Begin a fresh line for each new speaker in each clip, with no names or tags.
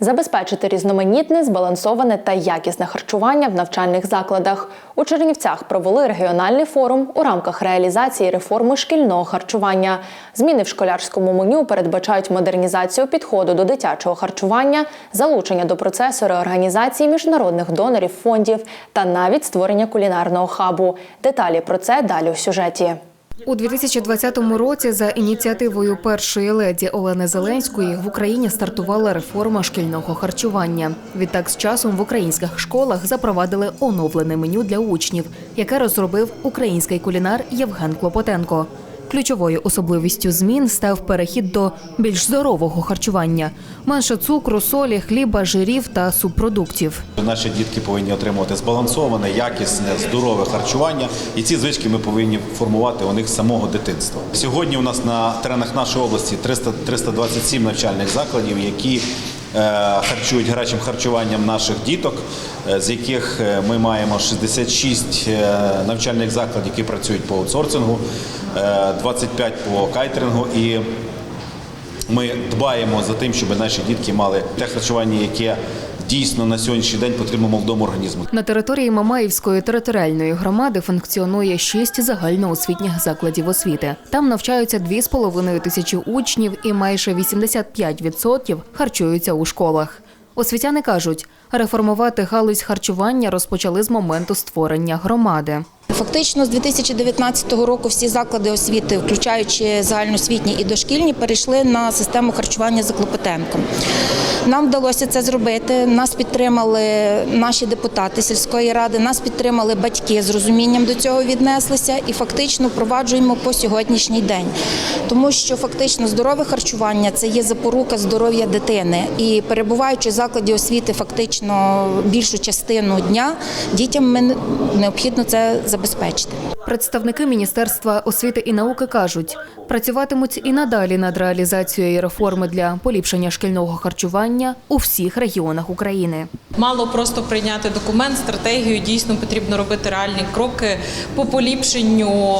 Забезпечити різноманітне, збалансоване та якісне харчування в навчальних закладах. У Чернівцях провели регіональний форум у рамках реалізації реформи шкільного харчування. Зміни в школярському меню передбачають модернізацію підходу до дитячого харчування, залучення до процесу реорганізації міжнародних донорів фондів та навіть створення кулінарного хабу. Деталі про це далі у сюжеті.
У 2020 році за ініціативою першої леді Олени Зеленської в Україні стартувала реформа шкільного харчування. Відтак з часом в українських школах запровадили оновлене меню для учнів, яке розробив український кулінар Євген Клопотенко. Ключовою особливістю змін став перехід до більш здорового харчування: менше цукру, солі, хліба, жирів та субпродуктів.
Наші дітки повинні отримувати збалансоване, якісне, здорове харчування, і ці звички ми повинні формувати у них з самого дитинства. Сьогодні у нас на теренах нашої області 300, 327 навчальних закладів, які харчують гарячим харчуванням наших діток, е, з яких е, ми маємо 66 е, навчальних закладів, які працюють по аутсорсингу, е, 25 по кайтерингу. І ми дбаємо за тим, щоб наші дітки мали те харчування, яке дійсно на сьогоднішній день потрібно молодому організму.
На території Мамаївської територіальної громади функціонує шість загальноосвітніх закладів освіти. Там навчаються 2,5 тисячі учнів і майже 85% харчуються у школах. Освітяни кажуть, реформувати галузь харчування розпочали з моменту створення громади.
Фактично з 2019 року всі заклади освіти, включаючи загальноосвітні і дошкільні, перейшли на систему харчування за Клопотенком. Нам вдалося це зробити. Нас підтримали наші депутати сільської ради, нас підтримали батьки з розумінням до цього віднеслися і фактично впроваджуємо по сьогоднішній день. Тому що фактично здорове харчування це є запорука здоров'я дитини. І перебуваючи в закладі освіти фактично більшу частину дня, дітям ми необхідно це забезпечити.
Представники Міністерства освіти і науки кажуть, працюватимуть і надалі над реалізацією реформи для поліпшення шкільного харчування у всіх регіонах України.
Мало просто прийняти документ, стратегію. Дійсно потрібно робити реальні кроки по поліпшенню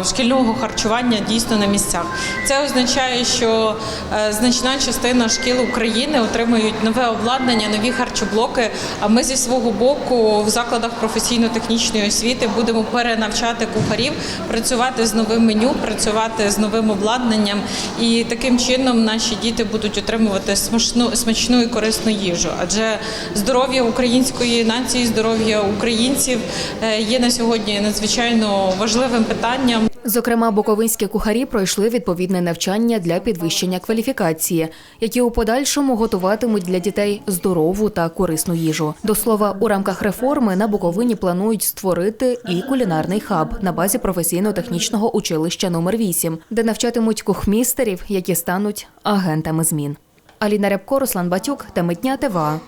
е, шкільного харчування дійсно на місцях. Це означає, що е, значна частина шкіл України отримують нове обладнання, нові харчоблоки. А ми зі свого боку в закладах професійно-технічної освіти будемо перенавчати кухарів, працювати з новим меню, працювати з новим обладнанням, і таким чином наші діти будуть отримувати смачну, смачну і корисну їжу. Адже здоров'я української нації, здоров'я українців е, є на сьогодні надзвичайно важливим питанням.
Зокрема, буковинські кухарі пройшли відповідне навчання для підвищення кваліфікації, які у подальшому готуватимуть для дітей здорову та корисну їжу. До слова, у рамках реформи на Буковині планують створити і кулінарний хаб на базі професійно-технічного училища номер 8 де навчатимуть кухмістерів, які стануть агентами змін. Аліна Рябко, Руслан Батюк та Митня ТВА.